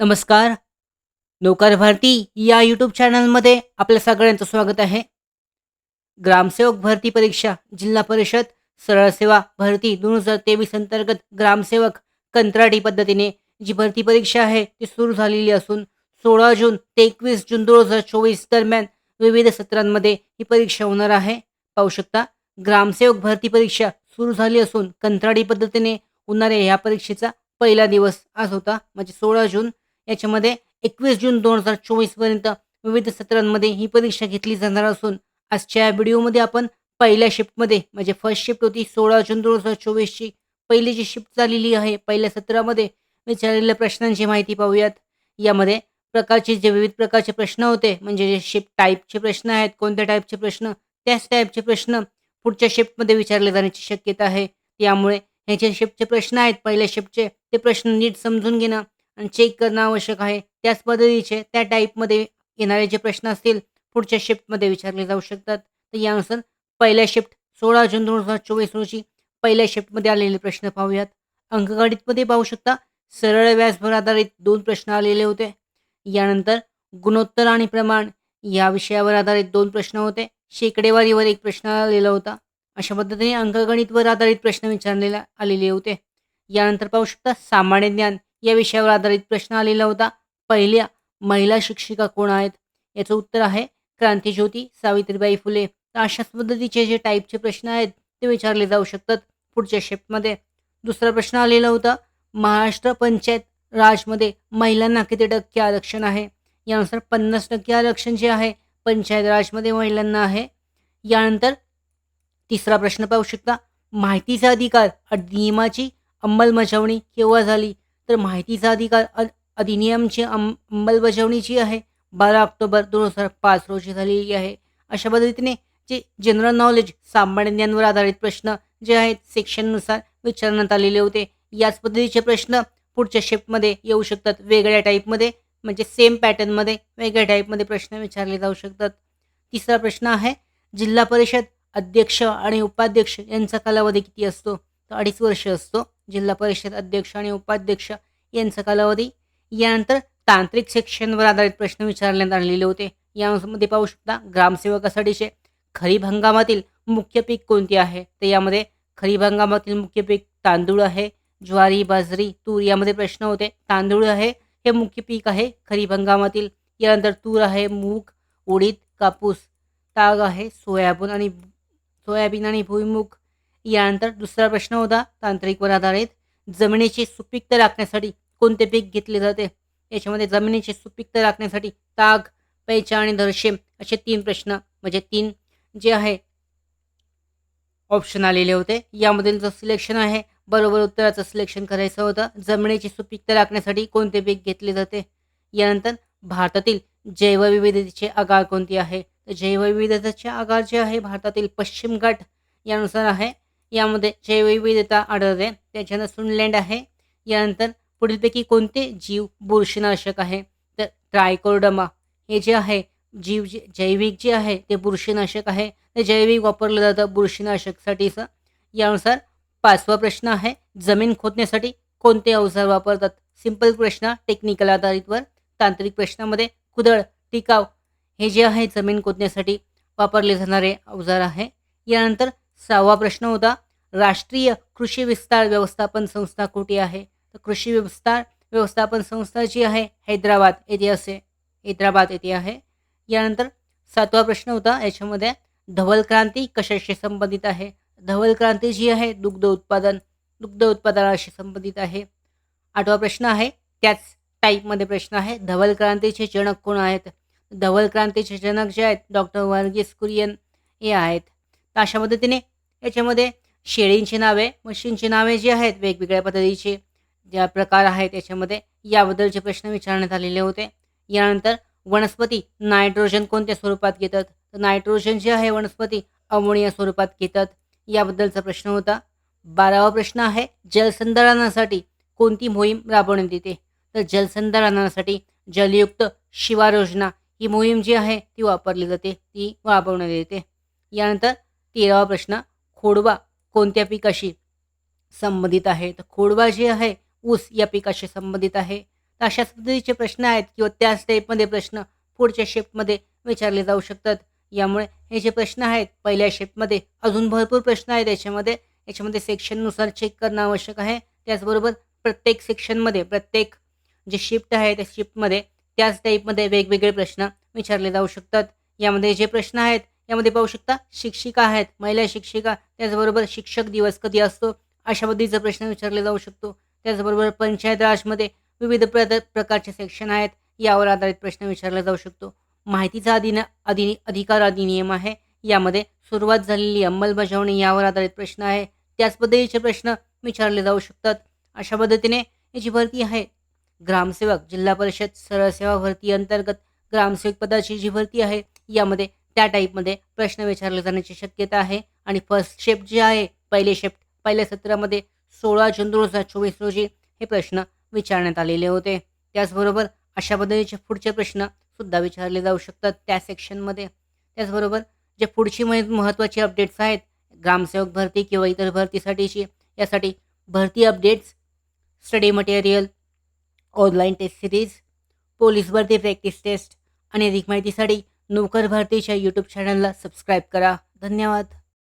नमस्कार. नौकार भारती या यूट्यूब चॅनलमध्ये आपल्या सगळ्यांचं स्वागत आहे. ग्रामसेवक भरती परीक्षा जिल्हा परिषद सरळ सेवा भरती दोन हजार तेवीस अंतर्गत ग्रामसेवक कंत्राटी पद्धतीने जी भरती परीक्षा आहे ती सुरू झालेली असून सोळा जून ते एकवीस जून दोन हजार चोवीस दरम्यान विविध सत्रांमध्ये ही परीक्षा होणार आहे. पाहू शकता ग्रामसेवक भरती परीक्षा सुरू झाली असून कंत्राटी पद्धतीने होणाऱ्या या परीक्षेचा पहिला दिवस आज होता. म्हणजे सोळा जून याच्यामध्ये एकवीस जून दोन हजार चोवीसपर्यंत विविध सत्रांमध्ये ही परीक्षा घेतली जाणार असून आजच्या या व्हिडिओमध्ये आपण पहिल्या शिफ्टमध्ये म्हणजे फर्स्ट शिफ्ट होती सोळा जून दोन हजार चोवीसची पहिली जी शिफ्ट झालेली आहे पहिल्या सत्रामध्ये विचारलेल्या प्रश्नांची माहिती पाहूयात. यामध्ये प्रकारचे जे विविध प्रकारचे प्रश्न होते म्हणजे जे शिफ्ट टाईपचे प्रश्न आहेत कोणत्या टाईपचे प्रश्न त्याच टाईपचे प्रश्न पुढच्या शिफ्टमध्ये विचारले जाण्याची शक्यता आहे. त्यामुळे हे जे शिफ्टचे प्रश्न आहेत पहिल्या शिफ्टचे ते प्रश्न नीट समजून घेणं आणि चेक करणं आवश्यक आहे. त्याच पद्धतीचे त्या टाईपमध्ये येणारे जे प्रश्न असतील पुढच्या शिफ्टमध्ये विचारले जाऊ शकतात. तर यानुसार पहिल्या शिफ्ट सोळा जून दोन हजार चोवीस रोजी पहिल्या शिफ्टमध्ये आलेले प्रश्न पाहूयात. अंकगणितमध्ये पाहू शकता सरळ व्याजभर आधारित दोन प्रश्न आलेले होते. यानंतर गुणोत्तर आणि प्रमाण या विषयावर आधारित दोन प्रश्न होते. शेकडेवारीवर एक प्रश्न आलेला होता. अशा पद्धतीने अंकगणितवर आधारित प्रश्न विचारलेला आलेले होते. यानंतर पाहू शकता सामान्य ज्ञान या विषयावर आधारित प्रश्न आलेला होता. पहिल्या महिला शिक्षिका कोण आहेत? याचं उत्तर आहे क्रांतीज्योती सावित्रीबाई फुले. तर अशाच पद्धतीचे जे टाईपचे प्रश्न आहेत ते विचारले जाऊ शकतात पुढच्या शिफ्टमध्ये दुसरा प्रश्न आलेला होता महाराष्ट्र पंचायत राजमध्ये महिलांना किती टक्के आरक्षण आहे? यानुसार पन्नास टक्के आरक्षण जे आहे पंचायत राजमध्ये महिलांना आहे. यानंतर तिसरा प्रश्न पाहू शकता माहितीचा अधिकार अधिनियमाची अंमलबजावणी केव्हा झाली? तर माहितीचा अधिकार अ अधिनियमची अं अंमलबजावणी जी आहे. बारा ऑक्टोबर दोन हजार पाच रोजी झालेली आहे. अशा पद्धतीने जे जनरल नॉलेज सामान्य ज्ञानवर आधारित प्रश्न जे आहेत सेक्शननुसार विचारण्यात आलेले होते. याच पद्धतीचे प्रश्न पुढच्या शिफ्टमध्ये येऊ शकतात. वेगळ्या टाईपमध्ये म्हणजे सेम पॅटर्नमध्ये वेगळ्या टाईपमध्ये प्रश्न विचारले जाऊ शकतात. तिसरा प्रश्न आहे जिल्हा परिषद अध्यक्ष आणि उपाध्यक्ष यांचा कालावधी किती असतो? तर अडीच वर्ष असतो. जिल्हा परिषद अध्यक्ष आणि उपाध्यक्ष यांचा कालावधी. यानंतर तांत्रिक सेक्शनवर आधारित प्रश्न विचारण्यात आलेले होते. यामध्ये पाहू शकता ग्रामसेवकासाठीचे खरीप हंगामातील मुख्य पीक कोणते आहे? तर यामध्ये खरीप हंगामातील मुख्य पीक तांदूळ आहे ज्वारी बाजरी तूर यामध्ये प्रश्न होते. तांदूळ आहे हे मुख्य पीक आहे. खरीप हंगामातील यानंतर तूर आहे मूग उडीद कापूस ताग आहे सोयाबीन आणि सोयाबीन आणि भुईमुग. यानंतर दुसरा प्रश्न होता तांत्रिकवर आधारित. जमिनीची सुपीकता राखण्यासाठी कोणते पीक घेतले जाते? याच्यामध्ये जमिनीची सुपीकता राखण्यासाठी ताग पैचा आणि धरशेम असे तीन प्रश्न म्हणजे तीन जे आहे ऑप्शन आलेले होते. यामधील जो सिलेक्शन आहे बरोबर उत्तराचं सिलेक्शन करायचं होतं. जमिनीची सुपीकता राखण्यासाठी कोणते पीक घेतले जाते? यानंतर भारतातील जैवविविधतेचे आगार कोणते आहे? तर जैवविविधतेचे आगार जे आहे भारतातील पश्चिम घाट यानुसार आहे. यामध्ये जैवविविधता आढळते. त्याच्यानंतर सुनलँड आहे. यानंतर पुढीलपैकी कोणते जीव बुरशीनाशक आहे? तर ट्रायकोर्डमा हे जे आहे जीव जे जैविक जे आहे ते बुरशीनाशक आहे. ते जैविक वापरलं जातं बुरशीनाशकसाठीचं. यानुसार पाचवा प्रश्न आहे जमीन खोदण्यासाठी कोणते अवजार वापरतात? सिंपल प्रश्न टेक्निकल आधारितवर तांत्रिक प्रश्नामध्ये कुदळ टिकाव हे जे आहे जमीन खोदण्यासाठी वापरले जाणारे अवजार आहे. यानंतर सहावा प्रश्न होता राष्ट्रीय कृषी विस्तार व्यवस्थापन संस्था कुठे आहे? तर कृषी विस्तार व्यवस्थापन संस्था जी आहे हैदराबाद येथे असे हैदराबाद येथे आहे. यानंतर सातवा प्रश्न होता याच्यामध्ये धवल क्रांती कशाशी संबंधित आहे? धवल क्रांती जी आहे दुग्ध उत्पादन दुग्ध उत्पादनाशी संबंधित आहे. आठवा प्रश्न आहे त्याच टाईपमध्ये प्रश्न आहे धवल क्रांतीचे जनक कोण आहेत? धवल क्रांतीचे जनक जे आहेत डॉक्टर वर्गीस कुरियन हे आहेत. तर अशा पद्धतीने याच्यामध्ये शेळींची नावे म्हशींची नावे जी आहेत वेगवेगळ्या पद्धतीचे ज्या प्रकार आहेत याच्यामध्ये याबद्दलचे प्रश्न विचारण्यात आलेले होते. यानंतर वनस्पती नायट्रोजन कोणत्या स्वरूपात घेतात? तर नायट्रोजन जे आहे वनस्पती अमोनिया स्वरूपात घेतात. याबद्दलचा प्रश्न होता. बारावा प्रश्न आहे जलसंधारणासाठी कोणती मोहीम राबवण्यात येते? तर जलसंधारणासाठी जलयुक्त शिवार योजना ही मोहीम जी आहे ती वापरली जाते ती राबवण्यात येते. यानंतर तेरावा प्रश्न खोडवा कोणत्या पिकाशी संबंधित आहे? तर खोडवा जे आहे ऊस या पिकाशी संबंधित आहे. तर अशाच पद्धतीचे प्रश्न आहेत किंवा त्याच टाईपमध्ये प्रश्न पुढच्या शेपमध्ये विचारले जाऊ शकतात. यामुळे हे जे प्रश्न आहेत पहिल्या शेपमध्ये अजून भरपूर प्रश्न आहेत. याच्यामध्ये याच्यामध्ये सेक्शननुसार चेक करणं आवश्यक आहे. त्याचबरोबर प्रत्येक सेक्शनमध्ये प्रत्येक जे शिफ्ट आहे त्या शिफ्टमध्ये त्याच टाईपमध्ये वेगवेगळे प्रश्न विचारले जाऊ शकतात. यामध्ये जे प्रश्न आहेत यामध्ये पाहू शकता शिक्षिका आहेत महिला शिक्षिका त्याचबरोबर शिक्षक दिवस कधी असतो? अशा पद्धतीचा प्रश्न विचारले जाऊ शकतो. त्याचबरोबर पंचायत राजमध्ये विविध प्र प्रकारचे सेक्शन आहेत यावर आधारित प्रश्न विचारला जाऊ शकतो. माहितीचा अधिन अधि अधिकार अधिनियम आहे. यामध्ये सुरुवात झालेली अंमलबजावणी यावर आधारित प्रश्न आहे. त्याच पद्धतीचे प्रश्न विचारले जाऊ शकतात. अशा पद्धतीने याची जी भरती आहे. ग्रामसेवक जिल्हा परिषद सरळ सेवा भरती अंतर्गत ग्रामसेवक पदाची जी भरती आहे यामध्ये त्या टाईपमध्ये प्रश्न विचारले जाण्याची शक्यता आहे. आणि फर्स्ट शिफ्ट जे आहे पहिले शिफ्ट पहिल्या सत्रामध्ये सोळा जून दोन हजार चोवीस रोजी हे प्रश्न विचारण्यात आलेले होते. त्याचबरोबर अशा पद्धतीचे पुढचे प्रश्न सुद्धा विचारले जाऊ शकतात त्या सेक्शनमध्ये त्याचबरोबर जे पुढची म्हणजे महत्त्वाची अपडेट्स आहेत ग्रामसेवक भरती किंवा इतर भरतीसाठीची यासाठी भरती updates study material online test series police भरती प्रॅक्टिस टेस्ट आणि अधिक माहितीसाठी नोकर भारतीच्या यूट्यूब चॅनलला सबस्क्राईब करा. धन्यवाद.